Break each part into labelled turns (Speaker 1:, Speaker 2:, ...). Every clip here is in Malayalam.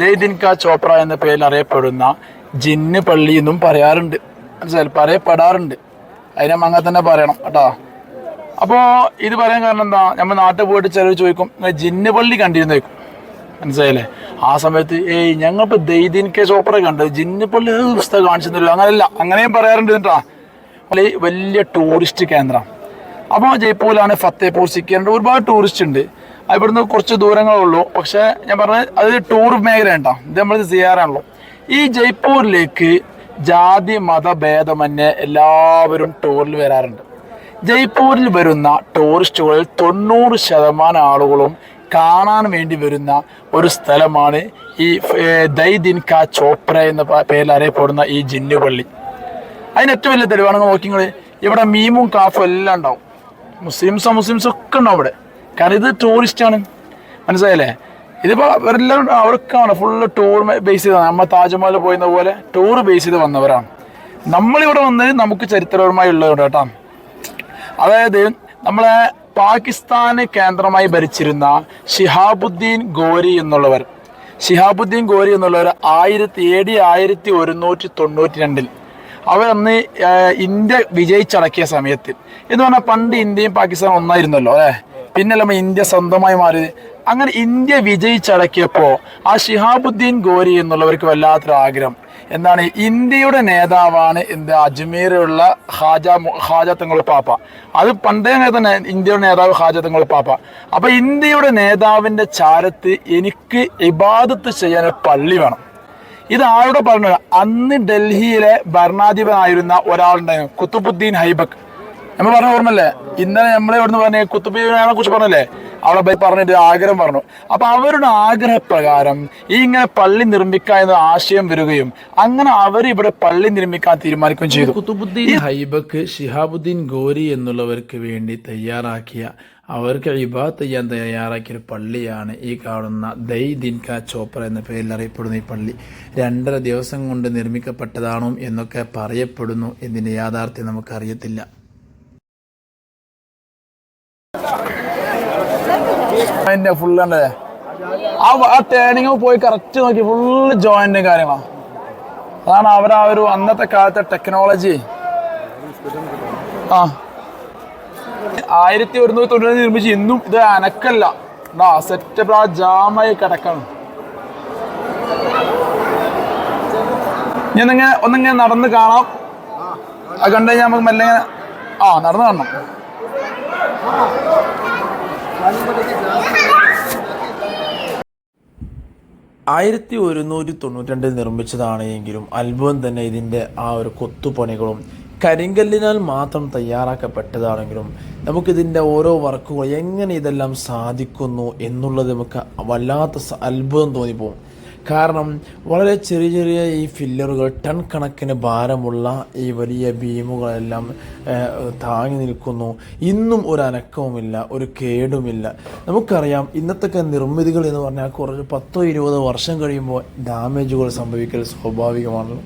Speaker 1: ദൈദിൻ കാ ചോപ്ര എന്ന പേരിൽ അറിയപ്പെടുന്ന ജിന്ന് പള്ളി എന്നും പറയാറുണ്ട്. മനസ്സിലായി പറയപ്പെടാറുണ്ട്. അതിനെ അങ്ങനെ തന്നെ പറയണം കേട്ടോ. അപ്പോൾ ഇത് പറയാൻ കാരണം എന്താ? നമ്മൾ നാട്ടിൽ പോയിട്ട് ചിലർ ചോദിക്കും "നിങ്ങൾ ജിന്ന് പള്ളി കണ്ടിരുന്നു? ചോദിക്കും. മനസ്സിലായില്ലേ? ആ സമയത്ത് ഏയ് ദൈദിൻ കെ ചോപ്ര കണ്ടത് ജിന്ന് പള്ളി പുസ്തകം കാണിച്ചിരുന്നില്ല? അങ്ങനെയല്ല. അങ്ങനെയും പറയാറുണ്ട് കേട്ടോ. വലിയ ടൂറിസ്റ്റ് കേന്ദ്രം. അപ്പോൾ ജയ്പൂരിലാണ് ഫത്തേപൂർ സിക്കി ഒരുപാട് ടൂറിസ്റ്റ് ഉണ്ട്. ഇവിടുന്ന് കുറച്ച് ദൂരങ്ങളേ ഉള്ളൂ പക്ഷേ ഞാൻ പറഞ്ഞത് അത് ടൂർ മേഖല ഉണ്ടോ ഇത് നമ്മൾ ചെയ്യാറാണല്ലോ. ഈ ജയ്പൂരിലേക്ക് ജാതി മത ഭേദമന്യേ എല്ലാവരും ടൂറിൽ വരാറുണ്ട്. ജയ്പൂരിൽ വരുന്ന ടൂറിസ്റ്റുകളിൽ തൊണ്ണൂറ് ശതമാനം ആളുകളും കാണാൻ വേണ്ടി വരുന്ന ഒരു സ്ഥലമാണ് ഈ ദൈദിൻ കാ ചോപ്ര എന്ന പേരിൽ അറിയപ്പെടുന്ന ഈ ജിന്നുപള്ളി അതിന് ഏറ്റവും വലിയ തെളിവാണ് നോക്കിങ്ങൾ ഇവിടെ മീമും കാഫും എല്ലാം ഉണ്ടാവും. മുസ്ലിംസോ മുസ്ലിംസോ ഒക്കെ ഉണ്ടാവും ഇവിടെ. കാരണം ഇത് ടൂറിസ്റ്റാണ്. മനസ്സിലായല്ലേ? ഇതിപ്പോൾ അവരെല്ലാം അവർക്കാണ് ഫുള്ള് ടൂർ ബേസ് ചെയ്താണ് നമ്മൾ താജ്മഹൽ പോയിരുന്ന പോലെ ടൂർ ബേസ് ചെയ്ത് വന്നവരാണ്. നമ്മളിവിടെ വന്നത് നമുക്ക് ചരിത്രപരമായി ഉള്ളതുകൊണ്ട് കേട്ടോ. അതായത് നമ്മളെ പാകിസ്ഥാന് കേന്ദ്രമായി ഭരിച്ചിരുന്ന ഷിഹാബുദ്ദീൻ ഗോരി എന്നുള്ളവർ. ഷിഹാബുദ്ദീൻ ഗോരി എന്നുള്ളവർ ആയിരത്തി എ ആയിരത്തി ഒരുന്നൂറ്റി തൊണ്ണൂറ്റി രണ്ടിൽ അവരന്ന് ഇന്ത്യ വിജയിച്ചടക്കിയ സമയത്ത്. എന്ന് പറഞ്ഞാൽ പണ്ട് ഇന്ത്യയും പാകിസ്ഥാനും ഒന്നായിരുന്നല്ലോ അല്ലേ? പിന്നല്ല ഇന്ത്യ സ്വന്തമായി മാറി. അങ്ങനെ ഇന്ത്യ വിജയിച്ചടക്കിയപ്പോൾ ആ ഷിഹാബുദ്ദീൻ ഗോരി എന്നുള്ളവർക്ക് വല്ലാത്തൊരു ആഗ്രഹം. എന്താണ് ഇന്ത്യയുടെ നേതാവാണ് എന്ത്? അജ്മീറിലുള്ള ഹാജ ഹാജ തങ്ങൾ പാപ്പ. അത് പണ്ടേ തന്നെ ഇന്ത്യയുടെ നേതാവ് ഹാജ തങ്ങൾ പാപ്പ. അപ്പൊ ഇന്ത്യയുടെ നേതാവിന്റെ ചാരത്ത് എനിക്ക് ഇബാദത്ത് ചെയ്യാൻ പള്ളി വേണം. ഇത് ആരുടെ പറഞ്ഞു അന്ന് ഡൽഹിയിലെ ഭരണാധിപനായിരുന്ന ഒരാളുണ്ടായിരുന്നു കുത്തുബുദ്ദീൻ ഹൈബക് നമ്മൾ പറഞ്ഞ ഓർമ്മല്ലേ ഇന്നലെ നമ്മളെ ഇവിടുന്ന് പറഞ്ഞ കുത്തുബീനെ കുറിച്ച് പറഞ്ഞല്ലേ? അവിടെ പോയി പറഞ്ഞിട്ട് ആഗ്രഹം പറഞ്ഞു. അപ്പൊ അവരുടെ ആഗ്രഹപ്രകാരം ഈ ഇങ്ങനെ പള്ളി നിർമ്മിക്കുക എന്ന ആശയം വരികയും അങ്ങനെ അവർ ഇവിടെ പള്ളി നിർമ്മിക്കാൻ തീരുമാനിക്കുകയും ചെയ്തു. കുത്തുബുദ്ദീൻ ഹൈബക്ക് ഷിഹാബുദ്ദീൻ ഗോരി എന്നുള്ളവർക്ക് വേണ്ടി തയ്യാറാക്കിയ അവർക്ക് ഇബാത്ത് ചെയ്യാൻ തയ്യാറാക്കിയ ഒരു പള്ളിയാണ് ഈ കാണുന്ന ദൈ ദിൻക ചോപ്ര എന്ന പേരിൽ അറിയപ്പെടുന്ന ഈ പള്ളി. രണ്ടര ദിവസം കൊണ്ട് നിർമ്മിക്കപ്പെട്ടതാണോ എന്നൊക്കെ പറയപ്പെടുന്നു. എന്നതിന്റെ യാഥാർത്ഥ്യം നമുക്കറിയത്തില്ല. അതിന്റെ ഫുള്ള് ആ ആ ടേണിങ് പോയി കറക്റ്റ് നോക്കി ഫുള്ള് ജോയിന്റ് കാര്യങ്ങളാണ് അതാണ് അവരാ ഒരു അന്നത്തെ കാലത്തെ ടെക്നോളജി ആ. ആയിരത്തി ഒരുന്നൂറ്റി തൊണ്ണൂറ് നിർമ്മിച്ച് ഇന്നും ഇത് അനക്കല്ല. സെറ്റപ്പ് ആ ജാമായി കിടക്കണം. ഞാൻ ഇങ്ങനെ ഒന്നിങ്ങനെ നടന്ന് കാണാം. അത് കണ്ടു കഴിഞ്ഞാൽ നമുക്ക് മെല്ലെ ആ നടന്ന് കാണണം. ആയിരത്തി ഒരുന്നൂറ്റി തൊണ്ണൂറ്റി രണ്ടിൽ നിർമ്മിച്ചതാണ് എങ്കിലും അത്ഭുതം തന്നെ ഇതിന്റെ ആ ഒരു കൊത്തുപണികളും കരിങ്കല്ലിനാൽ മാത്രം തയ്യാറാക്കപ്പെട്ടതാണെങ്കിലും നമുക്കിതിന്റെ ഓരോ വർക്കുകൾ എങ്ങനെ ഇതെല്ലാം സാധിക്കുന്നു എന്നുള്ളത് നമുക്ക് വല്ലാത്ത അത്ഭുതം തോന്നിപ്പോകും. കാരണം വളരെ ചെറിയ ചെറിയ ഈ ഫില്ലറുകൾ ടൺ കണക്കിന് ഭാരമുള്ള ഈ വലിയ ബീമുകളെല്ലാം താങ്ങി നിൽക്കുന്നു. ഇന്നും ഒരു അനക്കവുമില്ല ഒരു കേടുമില്ല. നമുക്കറിയാം ഇന്നത്തെ നിർമ്മിതികൾ എന്ന് പറഞ്ഞാൽ കുറച്ച് പത്തോ ഇരുപതോ വർഷം കഴിയുമ്പോൾ ഡാമേജുകൾ സംഭവിക്കൽ സ്വാഭാവികമാണല്ലോ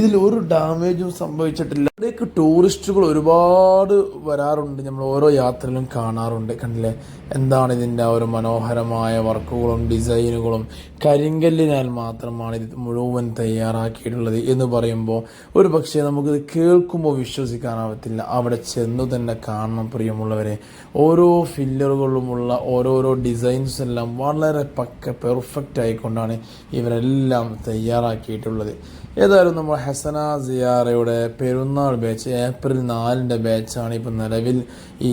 Speaker 1: ഇതിൽ ഒരു ഡാമേജും സംഭവിച്ചിട്ടില്ല. ഇവിടേക്ക് ടൂറിസ്റ്റുകൾ ഒരുപാട് വരാറുണ്ട്. നമ്മൾ ഓരോ യാത്രയിലും കാണാറുണ്ട്. കണ്ടില്ലേ? എന്താണ് ഇതിന്റെ ആ ഒരു മനോഹരമായ വർക്കുകളും ഡിസൈനുകളും. കരിങ്കല്ലിനാൽ മാത്രമാണ് ഇത് മുഴുവൻ തയ്യാറാക്കിയിട്ടുള്ളത് എന്ന് പറയുമ്പോൾ ഒരു പക്ഷേ നമുക്കിത് കേൾക്കുമ്പോൾ വിശ്വസിക്കാനാവത്തില്ല. അവിടെ ചെന്നു തന്നെ കാണണം പ്രിയമുള്ളവരെ. ഓരോ ഫില്ലറുകളുമുള്ള ഓരോരോ ഡിസൈൻസ് എല്ലാം വളരെ പക്ക പെർഫെക്റ്റ് ആയിക്കൊണ്ടാണ് ഇവരെല്ലാം തയ്യാറാക്കിയിട്ടുള്ളത്. ഏതായാലും നമ്മൾ ഹസന സിയാറയുടെ പെരുന്നാൾ ബാച്ച് ഏപ്രിൽ നാലിന്റെ ബാച്ചാണ് ഇപ്പോൾ നിലവിൽ ഈ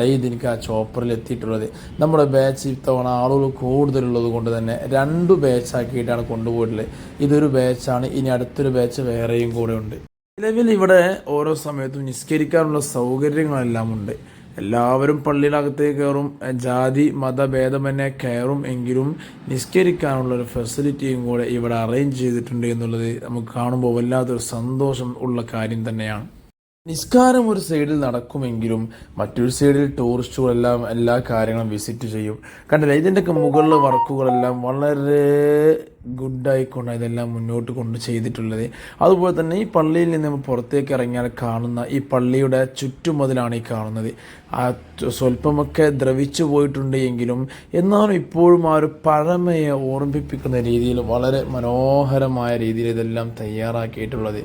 Speaker 1: ദൈദിനിക്ക് ആ ചോപ്പറിൽ എത്തിയിട്ടുള്ളത്. നമ്മുടെ ബാച്ച് ഇത്തവണ ആളുകൾ കൂടുതലുള്ളത് കൊണ്ട് തന്നെ രണ്ട് ബാച്ചാക്കിയിട്ടാണ് കൊണ്ടുപോയിട്ടുള്ളത്. ഇതൊരു ബാച്ചാണ് ഇനി അടുത്തൊരു ബാച്ച് വേറെയും കൂടെ ഉണ്ട്. നിലവിൽ ഇവിടെ ഓരോ സമയത്തും നിസ്കരിക്കാനുള്ള സൗകര്യങ്ങളെല്ലാം ഉണ്ട്. എല്ലാവരും പള്ളിയിലകത്തേക്ക് കയറും ജാതി മതഭേദമെന്നെ കയറും എങ്കിലും നിസ്കരിക്കാനുള്ള ഒരു ഫെസിലിറ്റിയും കൂടെ ഇവിടെ അറേഞ്ച് ചെയ്തിട്ടുണ്ട് എന്നുള്ളത് നമുക്ക് കാണുമ്പോൾ വല്ലാത്തൊരു സന്തോഷം ഉള്ള കാര്യം തന്നെയാണ്.
Speaker 2: നിസ്കാരം ഒരു സൈഡിൽ നടക്കുമെങ്കിലും മറ്റൊരു സൈഡിൽ ടൂറിസ്റ്റുകളെല്ലാം എല്ലാ കാര്യങ്ങളും വിസിറ്റ് ചെയ്യും. കണ്ടില്ല? ഇതിന്റെയൊക്കെ മുകളിലെ വർക്കുകളെല്ലാം വളരെ ഗുഡായിക്കൊണ്ട് ഇതെല്ലാം മുന്നോട്ട് കൊണ്ട് ചെയ്തിട്ടുള്ളത്. അതുപോലെ തന്നെ ഈ പള്ളിയിൽ നിന്ന് പുറത്തേക്ക് ഇറങ്ങിയാൽ കാണുന്ന ഈ പള്ളിയുടെ ചുറ്റുമതിലാണ് ഈ കാണുന്നത്. ആ സ്വല്പമൊക്കെ ദ്രവിച്ചു പോയിട്ടുണ്ട് എങ്കിലും എന്നാലും ഇപ്പോഴും ആ ഒരു പഴമയെ ഓർമ്മിപ്പിക്കുന്ന രീതിയിൽ വളരെ മനോഹരമായ രീതിയിൽ ഇതെല്ലാം തയ്യാറാക്കിയിട്ടുള്ളത്.